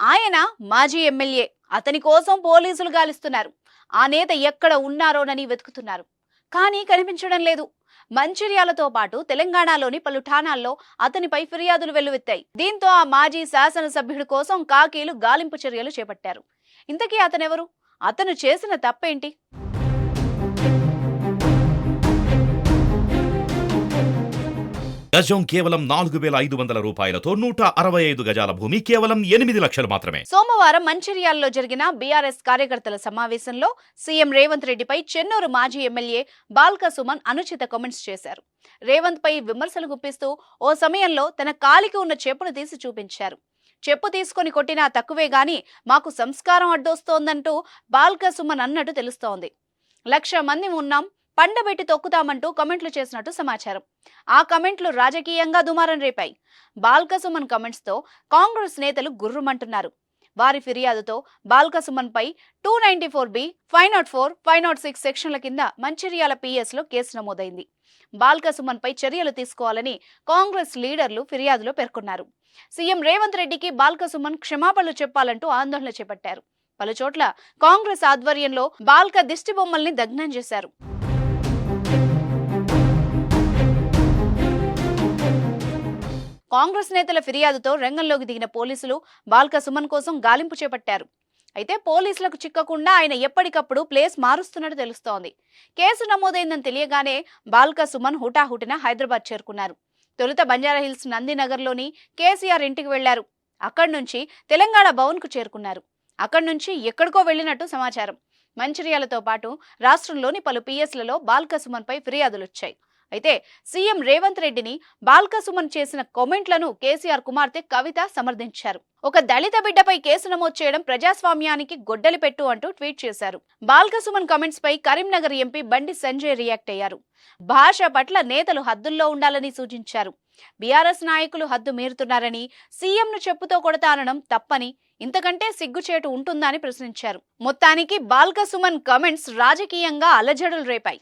ఆయన మాజీ ఎమ్మెల్యే. అతని కోసం పోలీసులు గాలిస్తున్నారు. ఆ నేత ఎక్కడ ఉన్నారోనని వెతుకుతున్నారు. కానీ కనిపించడం లేదు. మంచిర్యాలతో పాటు తెలంగాణలోని పలు ఠాణాల్లో అతనిపై ఫిర్యాదులు వెల్లువెత్తాయి. దీంతో ఆ మాజీ శాసనసభ్యుడి కోసం కాకీలు గాలింపు చర్యలు చేపట్టారు. ఇంతకీ అతనెవరు? అతను చేసిన తప్పేంటి? గజం కేవలం నాలుగు వేల ఐదు వందల రూపాయలతో నూట అరవై ఐదు గజాల భూమి కేవలం ఎనిమిది లక్షలు మాత్రమే. సోమవారం మంచిర్యాలలో జరిగిన బీఆర్ఎస్ కార్యకర్తల సమావేశంలో సీఎం రేవంత్ రెడ్డిపై చెన్నూరు మాజీ ఎమ్మెల్యే బాల్క సుమన్ అనుచిత కామెంట్స్ చేశారు. రేవంత్ పై విమర్శలు గుప్పిస్తూ ఓ సమయంలో తన కాలికి ఉన్న చెప్పును తీసి చూపించారు. చెప్పు తీసుకొని కొట్టినా తక్కువే గాని మాకు సంస్కారం అడ్డొస్తోందంటూ బాల్క సుమన్ అన్నట్టు తెలుస్తోంది. లక్ష మంది ఉన్నాం పండబెట్టి తొక్కుతామంటూ కమెంట్లు చేసినట్టు సమాచారం. ఆ కమెంట్లు రాజకీయంగా దుమారం రేపాయి. బాల్కసుమన్ కమెంట్స్తో కాంగ్రెస్ నేతలు గుర్రుమంటున్నారు. వారి ఫిర్యాదుతో బాల్కసుమన్ పై two ninety four B five nought four five nought six సెక్షన్ల కింద మంచిర్యాల పిఎస్లో కేసు నమోదైంది. బాల్కసుమన్ పై చర్యలు తీసుకోవాలని కాంగ్రెస్ లీడర్లు ఫిర్యాదులో పేర్కొన్నారు. సీఎం రేవంత్ రెడ్డికి బాల్కసుమన్ క్షమాపణలు చెప్పాలంటూ ఆందోళన చేపట్టారు. పలుచోట్ల కాంగ్రెస్ ఆధ్వర్యంలో బాల్క దిష్టి బొమ్మల్ని దగ్నం చేశారు. కాంగ్రెస్ నేతల ఫిర్యాదుతో రంగంలోకి దిగిన పోలీసులు బాల్క సుమన్ కోసం గాలింపు చేపట్టారు. అయితే పోలీసులకు చిక్కకుండా ఆయన ఎప్పటికప్పుడు ప్లేస్ మారుస్తున్నట్టు తెలుస్తోంది. కేసు నమోదైందని తెలియగానే బాల్క సుమన్ హుటాహుటిన హైదరాబాద్ చేరుకున్నారు. తొలుత బంజారాహిల్స్ నందినగర్లోని కేసీఆర్ ఇంటికి వెళ్ళారు. అక్కడి నుంచి తెలంగాణ భవన్కు చేరుకున్నారు. అక్కడి నుంచి ఎక్కడికో వెళ్ళినట్టు సమాచారం. మంచిర్యాలతో పాటు రాష్ట్రంలోని పలు పిఎస్లలో బాల్క సుమన్పై ఫిర్యాదులు వచ్చాయి అయితే సీఎం రేవంత్ రెడ్డిని బాల్కసుమన్ చేసిన కామెంట్లను కేసీఆర్ కుమార్తె కవిత సమర్థించారు. ఒక దళిత బిడ్డపై కేసు నమోదు చేయడం ప్రజాస్వామ్యానికి గొడ్డలి పెట్టు అంటూ ట్వీట్ చేశారు. బాల్కసుమన్ కామెంట్స్ పై కరీంనగర్ ఎంపీ బండి సంజయ్ రియాక్ట్ అయ్యారు. భాష పట్ల నేతలు హద్దుల్లో ఉండాలని సూచించారు. బీఆర్ఎస్ నాయకులు హద్దు మీరుతున్నారని సీఎంను చెప్పుతో కొడతానడం తప్పని ఇంతకంటే సిగ్గుచేటు ఉంటుందా అని ప్రశ్నించారు. మొత్తానికి బాల్కసుమన్ కామెంట్స్ రాజకీయంగా అలజడులు రేపాయి.